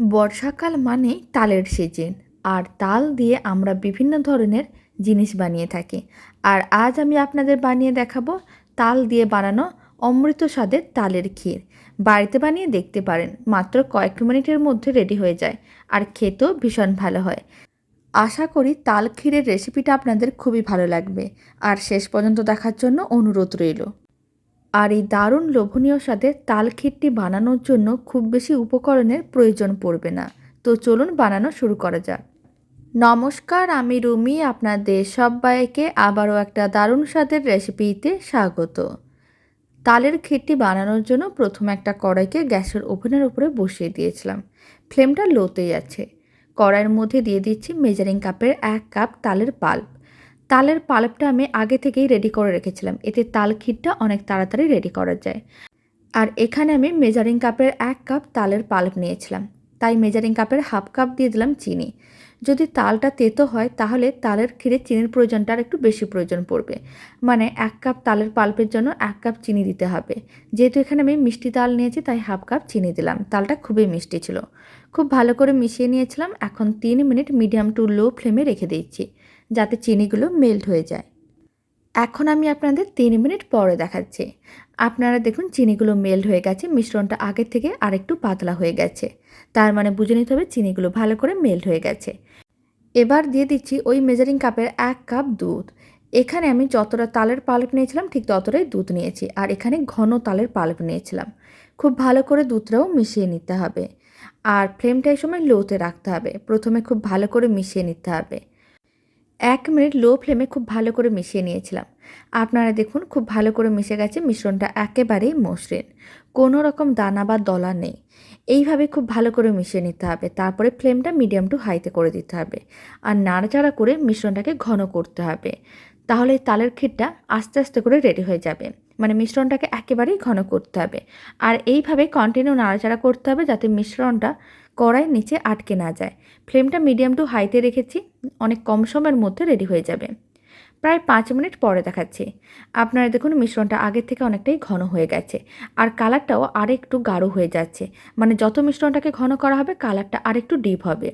বর্ষাকাল মানে তালের সিজন আর তাল দিয়ে আমরা বিভিন্ন ধরনের জিনিস বানিয়ে থাকি। আর আজ আমি আপনাদের বানিয়ে দেখাবো তাল দিয়ে বানানো অমৃত স্বাদের তালের ক্ষীর। বাড়িতে বানিয়ে দেখতে পারেন, মাত্র কয়েক মিনিটের মধ্যে রেডি হয়ে যায়, আর খেতেও ভীষণ ভালো হয়। আশা করি তাল ক্ষীরের রেসিপিটা আপনাদের খুবই ভালো লাগবে। আর শেষ পর্যন্ত দেখার জন্য অনুরোধ রইল। আর এই দারুণ লোভনীয় স্বাদের তাল ক্ষীরটি বানানোর জন্য খুব বেশি উপকরণের প্রয়োজন পড়বে না। তো চলুন বানানো শুরু করা যাক। নমস্কার, আমি রুমি, আপনাদের সবাইকে আবারও একটা দারুণ স্বাদের রেসিপিতে স্বাগত। তালের ক্ষীরটি বানানোর জন্য প্রথমে একটা কড়াইকে গ্যাসের ওভেনের উপরে বসিয়ে দিয়েছিলাম। ফ্লেমটা লোতেই আছে। কড়াইয়ের মধ্যে দিয়ে দিচ্ছি মেজারিং কাপের এক কাপ তালের পাল্প। তালের পাল্পটা আমি আগে থেকেই রেডি করে রেখেছিলাম। এতে তাল ক্ষীরটা অনেক তাড়াতাড়ি রেডি করা যায়। আর এখানে আমি মেজারিং কাপের এক কাপ তালের পাল্প নিয়েছিলাম। তাই মেজারিং কাপের হাফ কাপ দিয়ে দিলাম চিনি। যদি তালটা তেতো হয়, তাহলে তালের ক্ষীরে চিনির প্রয়োজনটা আর একটু বেশি প্রয়োজন পড়বে। মানে এক কাপ তালের পাল্পের জন্য এক কাপ চিনি দিতে হবে। যেহেতু এখানে আমি মিষ্টি তাল নিয়েছি, তাই হাফ কাপ চিনি দিলাম। তালটা খুবই মিষ্টি ছিল। খুব ভালো করে মিশিয়ে নিয়েছিলাম। এখন তিন মিনিট মিডিয়াম টু লো ফ্লেমে রেখে দিচ্ছি যাতে চিনিগুলো মেল্ট হয়ে যায়। এখন আমি আপনাদের তিন মিনিট পরে দেখাচ্ছি। আপনারা দেখুন চিনিগুলো মেল্ট হয়ে গেছে, মিশ্রণটা আগের থেকে আরেকটু পাতলা হয়ে গেছে। তার মানে বুঝে নিতে হবে চিনিগুলো ভালো করে মেল্ট হয়ে গেছে। এবার দিয়ে দিচ্ছি ওই মেজারিং কাপের এক কাপ দুধ। এখানে আমি যতটা তালের পাল্প নিয়েছিলাম, ঠিক ততটাই দুধ নিয়েছি। আর এখানে ঘন তালের পাল্প নিয়েছিলাম। খুব ভালো করে দুধটাও মিশিয়ে নিতে হবে। আর ফ্লেমটা এই সময় লোতে রাখতে হবে। প্রথমে খুব ভালো করে মিশিয়ে নিতে হবে। এক মিনিট লো ফ্লেমে খুব ভালো করে মিশিয়ে নিয়েছিলাম। আপনারা দেখুন, খুব ভালো করে মিশে গেছে, মিশ্রণটা একেবারেই মসৃণ। কোনো রকম দানা বা দলা নেই। এইভাবে খুব ভালো করে মিশিয়ে নিতে হবে। তারপরে ফ্লেমটা মিডিয়াম টু হাইতে করে দিতে হবে। আর নাড়াচাড়া করে মিশ্রণটাকে ঘন করতে হবে। তাহলে তালের ক্ষীরটা আস্তে আস্তে করে রেডি হয়ে যাবে। মানে মিশ্রণটাকে একেবারেই ঘন করতে হবে। আর এইভাবে কন্টিনিউ নাড়াচাড়া করতে হবে যাতে মিশ্রণটা কড়াইয়ের নিচে আটকে না যায়। ফ্লেমটা মিডিয়াম টু হাইতে রেখেছি, অনেক কম সময়ের মধ্যে রেডি হয়ে যাবে। প্রায় পাঁচ মিনিট পরে দেখাচ্ছি। আপনারা দেখুন মিশ্রণটা আগের থেকে অনেকটাই ঘন হয়ে গেছে। আর কালারটাও আরেকটু গাঢ় হয়ে যাচ্ছে। মানে যত মিশ্রণটাকে ঘন করা হবে, কালারটা আরেকটু ডিপ হবে।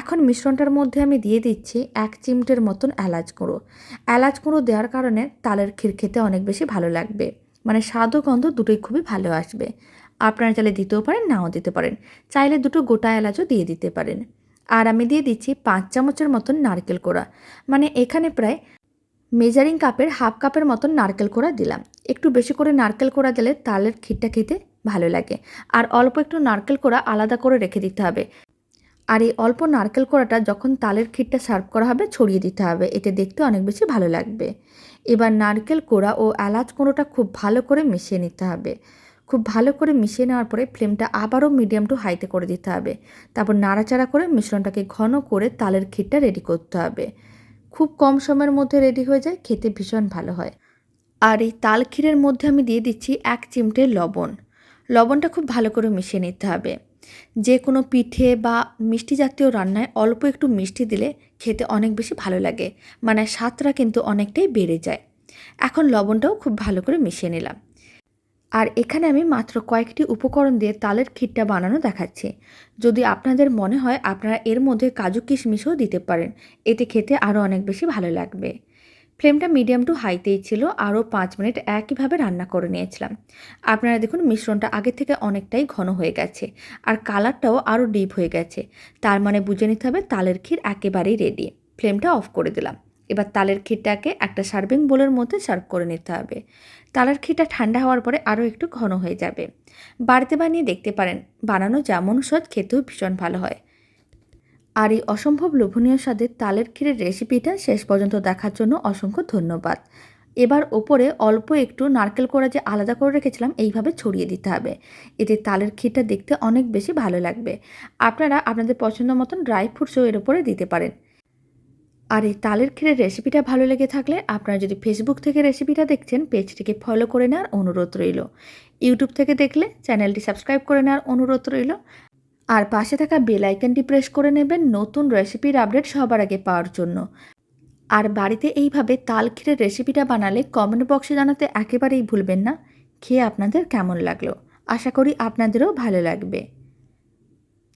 এখন মিশ্রণটার মধ্যে আমি দিয়ে দিচ্ছি এক চিমটের মতন এলাচ গুঁড়ো। এলাচ গুঁড়ো দেওয়ার কারণে তালের ক্ষীর খেতে অনেক বেশি ভালো লাগবে। মানে স্বাদ ও গন্ধ দুটোই খুবই ভালো আসবে। আপনারা চাইলে দিতেও পারেন, নাও দিতে পারেন। চাইলে দুটো গোটা এলাচও দিয়ে দিতে পারেন। আর আমি দিয়ে দিচ্ছি পাঁচ চামচের মতন নারকেল কোড়া। মানে এখানে প্রায় মেজারিং কাপের, হাফ কাপের মতন নারকেল কোড়া দিলাম। একটু বেশি করে নারকেল কোড়া দিলে তালের ক্ষীরটা খেতে ভালো লাগে। আর অল্প একটু নারকেল কোড়া আলাদা করে রেখে দিতে হবে। আর এই অল্প নারকেল কোড়াটা যখন তালের ক্ষীরটা সার্ভ করা হবে, ছড়িয়ে দিতে হবে। এতে দেখতে অনেক বেশি ভালো লাগবে। এবার নারকেল কোড়া ও এলাচ কোড়োটা খুব ভালো করে মিশিয়ে নিতে হবে। খুব ভালো করে মিশিয়ে নেওয়ার পরে ফ্লেমটা আবারও মিডিয়াম টু হাইতে করে দিতে হবে। তারপর নাড়াচাড়া করে মিশ্রণটাকে ঘন করে তালের ক্ষীরটা রেডি করতে হবে। খুব কম সময়ের মধ্যে রেডি হয়ে যায়, খেতে ভীষণ ভালো হয়। আর এই তাল ক্ষীরের মধ্যে আমি দিয়ে দিচ্ছি এক চিমটে লবণ। লবণটা খুব ভালো করে মিশিয়ে নিতে হবে। যে কোনো পিঠে বা মিষ্টি জাতীয় রান্নায় অল্প একটু মিষ্টি দিলে খেতে অনেক বেশি ভালো লাগে মানে স্বাদটা কিন্তু অনেকটাই বেড়ে যায়। এখন লবণটাও খুব ভালো করে মিশিয়ে নিলাম। আর এখানে আমি মাত্র কয়েকটি উপকরণ দিয়ে তালের ক্ষীরটা বানানো দেখাচ্ছি। যদি আপনাদের মনে হয় আপনারা এর মধ্যে কাজু কিশমিশও দিতে পারেন, এতে খেতে আরও অনেক বেশি ভালো লাগবে। ফ্লেমটা মিডিয়াম টু হাইতেই ছিল, আরও পাঁচ মিনিট একইভাবে রান্না করে নিয়েছিলাম। আপনারা দেখুন মিশ্রণটা আগে থেকে অনেকটাই ঘন হয়ে গেছে আর কালারটাও আরও ডিপ হয়ে গেছে। তার মানে বুঝে নিতে হবে তালের ক্ষীর একেবারেই রেডি ফ্লেমটা অফ করে দিলাম। এবার তালের ক্ষীরটাকে একটা সার্ভিং বোলের মধ্যে সার্ভ করে নিতে হবে। তালের ক্ষীরটা ঠান্ডা হওয়ার পরে আরও একটু ঘন হয়ে যাবে। বাড়িতে বানিয়ে দেখতে পারেন, বানানো যেমন স্বাদ, খেতেও ভীষণ ভালো হয়। আর এই অসম্ভব লোভনীয় স্বাদের তালের ক্ষীরের রেসিপিটা শেষ পর্যন্ত দেখার জন্য অসংখ্য ধন্যবাদ। এবার ওপরে অল্প একটু নারকেল কোড়া যে আলাদা করে রেখেছিলাম, এইভাবে ছড়িয়ে দিতে হবে। এতে তালের ক্ষীরটা দেখতে অনেক বেশি ভালো লাগবে। আপনারা আপনাদের পছন্দ মতন ড্রাই ফ্রুটসও এর উপরে দিতে পারেন। আর এই তালের ক্ষীরের রেসিপিটা ভালো লেগে থাকলে আপনারা যদি ফেসবুক থেকে রেসিপিটা দেখছেন, পেজটিকে ফলো করে নেওয়ার অনুরোধ রইল। ইউটিউব থেকে দেখলে চ্যানেলটি সাবস্ক্রাইব করে নেওয়ার অনুরোধ রইল। আর পাশে থাকা বেল আইকনটি প্রেস করে নেবেন নতুন রেসিপির আপডেট সবার আগে পাওয়ার জন্য। আর বাড়িতে এইভাবে তাল ক্ষীরের রেসিপিটা বানালে কমেন্ট বক্সে জানাতে একেবারেই ভুলবেন না। খেয়ে আপনাদের কেমন লাগল? আশা করি আপনাদেরও ভালো লাগবে।